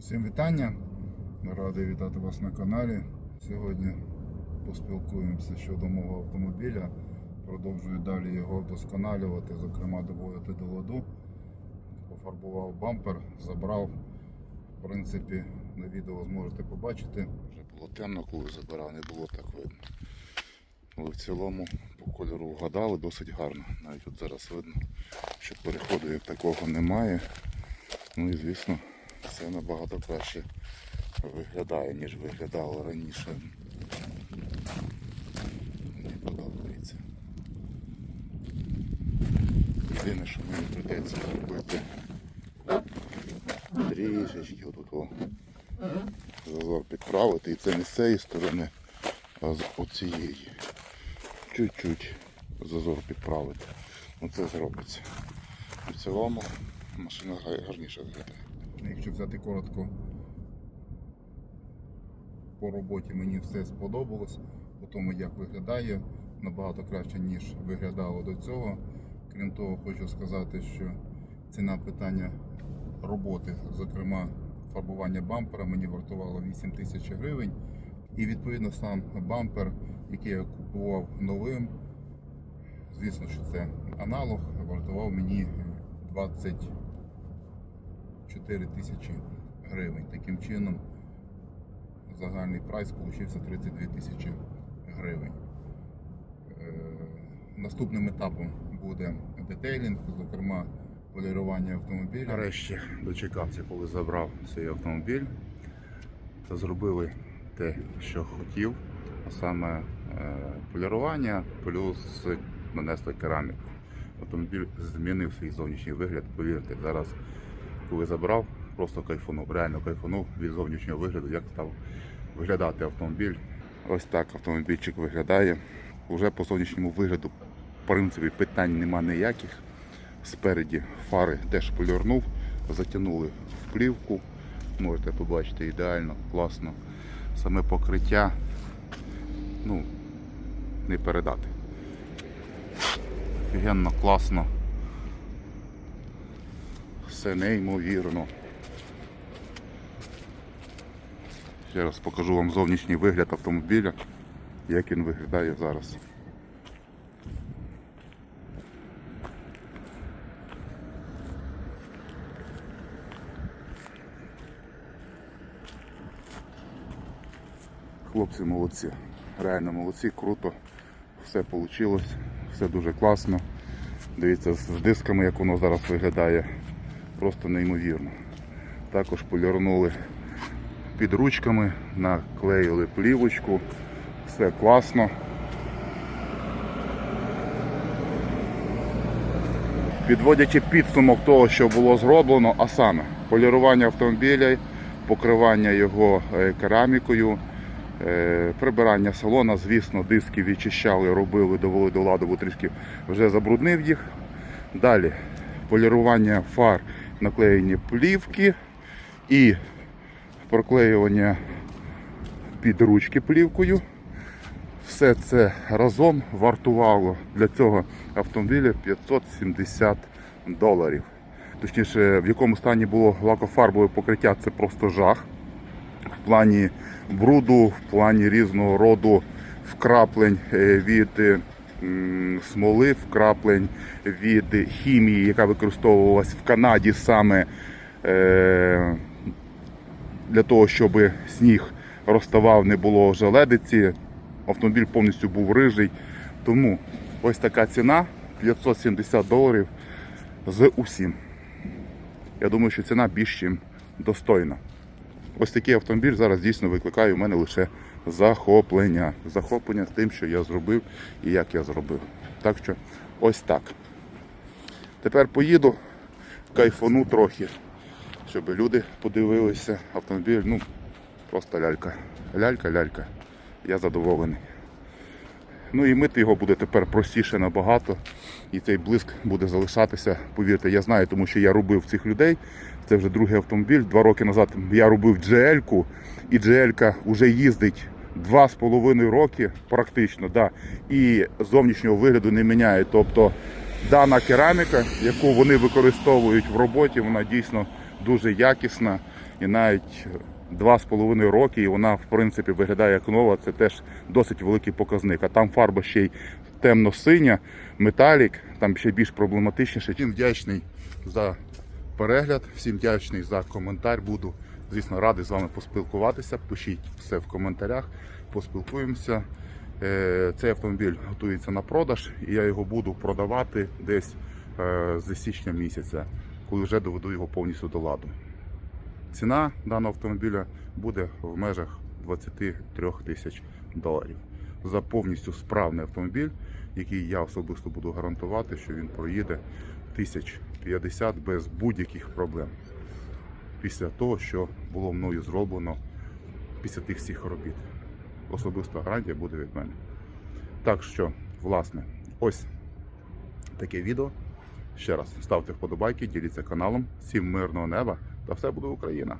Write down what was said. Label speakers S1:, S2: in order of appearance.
S1: Всім вітання. Радий вітати вас на каналі. Сьогодні поспілкуємося щодо мого автомобіля. Продовжую далі його вдосконалювати, зокрема доводити до ладу. Пофарбував бампер, забрав. В принципі, на відео зможете побачити. Вже було темно, коли забирав, не було так видно. Але в цілому по кольору вгадали досить гарно. Навіть от зараз видно, що переходу як такого немає. Ну і звісно, все набагато краще виглядає, ніж виглядало раніше. Мені подобається. Єдине, що мені прийдеться зробити трішечки отут зазор підправити. І це не з цієї сторони, а з оцієї. Чуть-чуть зазор підправити. Оце зробиться. В цілому машина гарніше виглядає. Якщо взяти коротко, по роботі мені все сподобалось, по тому як виглядає, набагато краще, ніж виглядало до цього. Крім того, хочу сказати, що ціна питання роботи, зокрема фарбування бампера, мені вартувало 8 тисяч гривень. І відповідно сам бампер, який я купував новим, звісно, що це аналог, вартував мені 24 тисячі гривень. Таким чином, загальний прайс получився 32 тисячі гривень. Е, Наступним етапом буде детейлінг, зокрема полірування автомобіля. Нарешті дочекався, коли забрав цей автомобіль та зробили те, що хотів, а саме е, полірування плюс нанесли кераміку. Автомобіль змінив свій зовнішній вигляд, повірте, зараз, коли забрав, просто кайфанув, реально кайфанув від зовнішнього вигляду, як став виглядати автомобіль. Ось так автомобільчик виглядає. Уже по зовнішньому вигляду, в принципі, питань нема ніяких. Спереді фари теж полірнув, затягнули в плівку. Можете побачити ідеально, класно. Саме покриття ну, не передати. Офігенно, класно. Все неймовірно. Ще раз покажу вам зовнішній вигляд автомобіля, як він виглядає зараз. Хлопці молодці, реально молодці, круто, все вийшло, все дуже класно. Дивіться, з дисками, як воно зараз виглядає, просто неймовірно. Також полірнули під ручками, наклеїли плівочку, все класно. Підводячи підсумок того, що було зроблено, а саме полірування автомобіля, покривання його е, керамікою, е, прибирання салона, звісно, диски відчищали, робили, довели до ладу, бо трішки вже забруднив їх. Далі полірування фар, наклеєні плівки і проклеювання під ручки плівкою. Все це разом вартувало для цього автомобіля 570 доларів. Точніше, в якому стані було лакофарбове покриття, це просто жах. В плані бруду, в плані різного роду вкраплень е, від е, смоли, вкраплень від хімії, яка використовувалась в Канаді саме е, для того, щоб сніг розставав, не було желедиці. Автомобіль повністю був рижий. Тому ось така ціна 570 доларів з усім. Я думаю, що ціна більш чим достойна. Ось такий автомобіль зараз дійсно викликає у мене лише захоплення. Захоплення тим, що я зробив і як я зробив. Так що ось так. Тепер поїду, кайфану трохи, щоб люди подивилися автомобіль. Ну, просто лялька. Лялька, лялька. Я задоволений. Ну і мити його буде тепер простіше набагато. І цей блиск буде залишатися. Повірте, я знаю, тому що я робив цих людей. Це вже другий автомобіль. Два роки назад я робив GL-ку, і GL-ка вже їздить два з половиною роки, практично, да, і зовнішнього вигляду не міняє. Тобто дана кераміка, яку вони використовують в роботі, вона дійсно дуже якісна і навіть два з половиною роки, і вона в принципі виглядає як нова. Це теж досить великий показник. А там фарба ще й темно-синя, металік, там ще більш проблематичніше. Всім вдячний за перегляд, всім вдячний за коментар. Буду, звісно, радий з вами поспілкуватися. Пишіть все в коментарях, поспілкуємося. Е, Цей автомобіль готується на продаж, і я його буду продавати десь е, з січня місяця, коли вже доведу його повністю до ладу. Ціна даного автомобіля буде в межах 23 тисяч доларів за повністю справний автомобіль, який я особисто буду гарантувати, що він проїде 1050 без будь-яких проблем. Після того, що було мною зроблено після тих всіх робіт. Особиста гарантія буде від мене. Так що, власне, ось таке відео. Ще раз ставте вподобайки, діліться каналом. Всім мирного неба та все буде Україна!